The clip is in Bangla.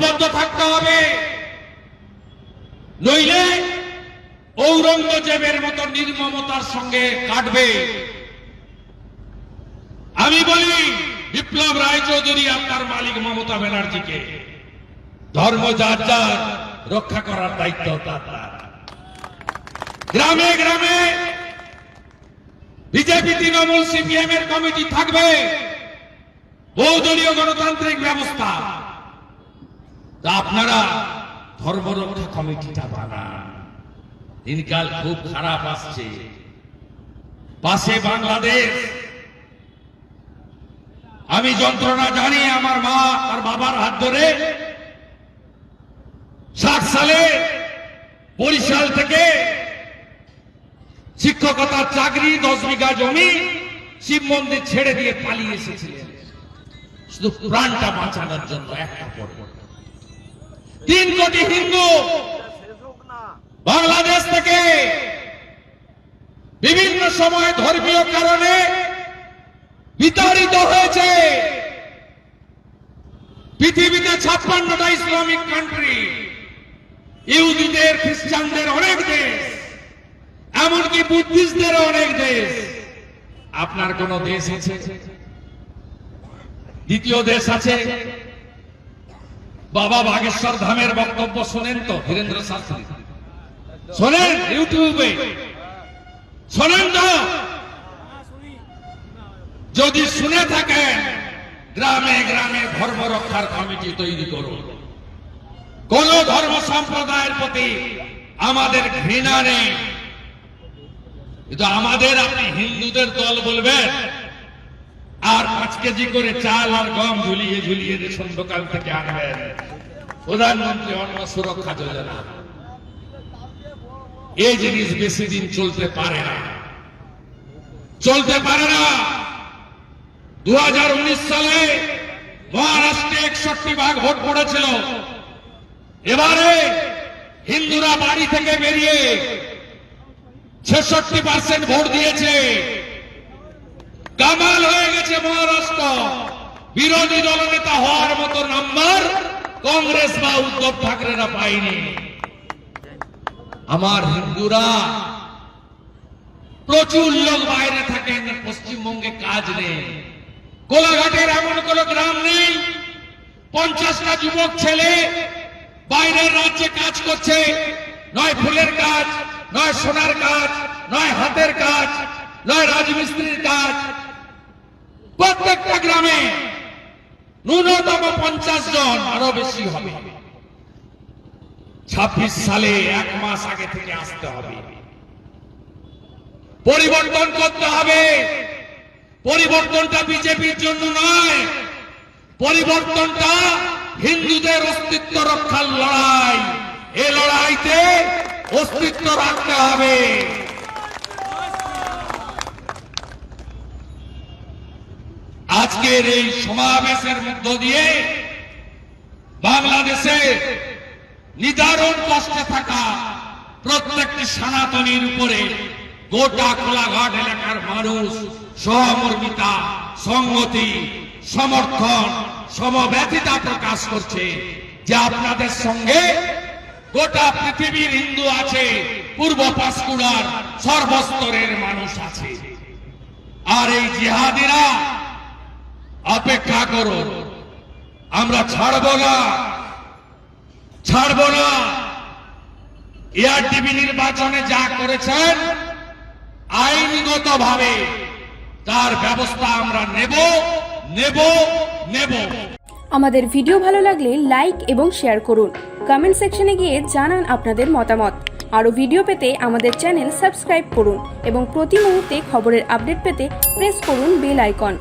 ঐক্যবদ্ধ থাকতে হবে। নইলে ঔরঙ্গজেবের মতো নির্মমতার সঙ্গে কাটবে। আমি বলি, বিপ্লব রায়চৌধুরী আপনার মালিক মমতা ব্যানার্জিকে। ধর্ম যার যার, রক্ষা করার দায়িত্ব তার। গ্রামে গ্রামে বিজেপি তৃণমূল সিপিএম এর কমিটি থাকবে। বহুদলীয় গণতান্ত্রিক ব্যবস্থা। তা আপনারা ধর্মরক্ষা কমিটিটা বানান। দিনকাল খুব খারাপ আসছে। পাশে বাংলাদেশ। আমি যন্ত্রণা জানি আমার মা আর বাবার হাত ধরে ষাট সালে বরিশাল থেকে শিক্ষকতার চাকরি, দশ বিঘা জমি, শিব মন্দির ছেড়ে দিয়ে পালিয়ে এসেছিলেন। শুধু প্রাণটা বাঁচানোর জন্য একটা পর তিন কোটি হিন্দু বাংলাদেশ থেকে বিভিন্ন সময় ধর্মীয় কারণে বিতাড়িত হয়েছে। পৃথিবীতে ছাপ্পান্নটা ইসলামিক কান্ট্রি ইহুদিদের, খ্রিস্টানদের অনেক দেশ, এমনকি বুদ্ধিস্টদের অনেক দেশ। আপনার কোন দেশ আছে? দ্বিতীয় দেশ আছে? বাবা বাগেশ্বর ধামের বক্তব্য শোনেন তো ধীরেন্দ্র শাস্ত্রী। শোনেন। ইউটিউবে। শোনেন তো। যদি শুনে থাকেন গ্রামে গ্রামে ধর্ম রক্ষার কমিটি তৈরি করুন। কোন ধর্ম সম্প্রদায়ের প্রতি আমাদের ঘৃণা নেই। কিন্তু আমাদের আপনি হিন্দুদের দল বলবেন আর পাঁচ কেজি করে চাল আর গম ঝুলিয়ে ঝুলিয়ে রেশন দোকান থেকে আনবেন। প্রধানমন্ত্রী অন্ন সুরক্ষা যোজনা। এই জিনিস বেশি দিন চলতে পারে না। চলতে পারে না। দু হাজার উনিশ সালে মহারাষ্ট্রে একষট্টি ভাগ ভোট পড়েছিল। এবারে হিন্দুরা বাড়ি থেকে বেরিয়ে ছেষট্টি পার্সেন্ট ভোট দিয়েছে। কামাল হয়ে গেছে মহারাষ্ট্র। বিরোধী দলনেতা হওয়ার মতো নাম্বার কংগ্রেস বা উদ্ধব ঠাকরেরা পায়নি। আমার হিন্দুরা, প্রচুর লোক বাইরে থাকেন পশ্চিমবঙ্গে কাজ নেই। কোলাঘাটের এমন কোন গ্রাম নেই, পঞ্চাশটা যুবক ছেলে বাইরের রাজ্যে কাজ করছে। নয় ফুলের কাজ নয় সোনার কাজ নয় হাতের কাজ নয় রাজমিস্ত্রির কাজ প্রত্যেকটা গ্রামে ন্যূনতম পঞ্চাশ জন আরও বেশি হবে। ছাব্বিশ সালে এক মাস আগে থেকে আসতে হবে। পরিবর্তন করতে হবে। পরিবর্তনটা বিজেপির জন্য নয়, পরিবর্তনটা হিন্দুদের অস্তিত্ব রক্ষার লড়াই। এ লড়াইতে অস্তিত্ব রাখতে হবে। আজকের এই সমাবেশের মধ্য দিয়ে বাংলাদেশে নিদারুণ কষ্টে থাকা প্রত্যেকটি সনাতনীর উপরে গোটা কোলাঘাট এলাকার মানুষ, সহমর্মিতা সংগতি সমর্থন, সমব্যথিতা প্রকাশ করছে যে আপনাদের সঙ্গে গোটা পৃথিবীর হিন্দু আছে, পূর্ব পাঁশকুড়ার সর্বস্তরের মানুষ আছে। আর এই জিহাদিরা অপেক্ষা করুন। আমরা ছাড়ব না। ছাড়ব না। এআরটিভি নির্বাচনে যা করেছেন আইনগত ভাবে তার ব্যবস্থা আমরা নেব নেব নেব। আমাদের ভিডিও ভালো লাগলে লাইক এবং শেয়ার করুন। কমেন্ট সেকশনে গিয়ে জানান আপনাদের মতামত। আরও ভিডিও পেতে আমাদের চ্যানেল সাবস্ক্রাইব করুন এবং প্রতি মুহূর্তে খবরের আপডেট পেতে প্রেস করুন বেল আইকন।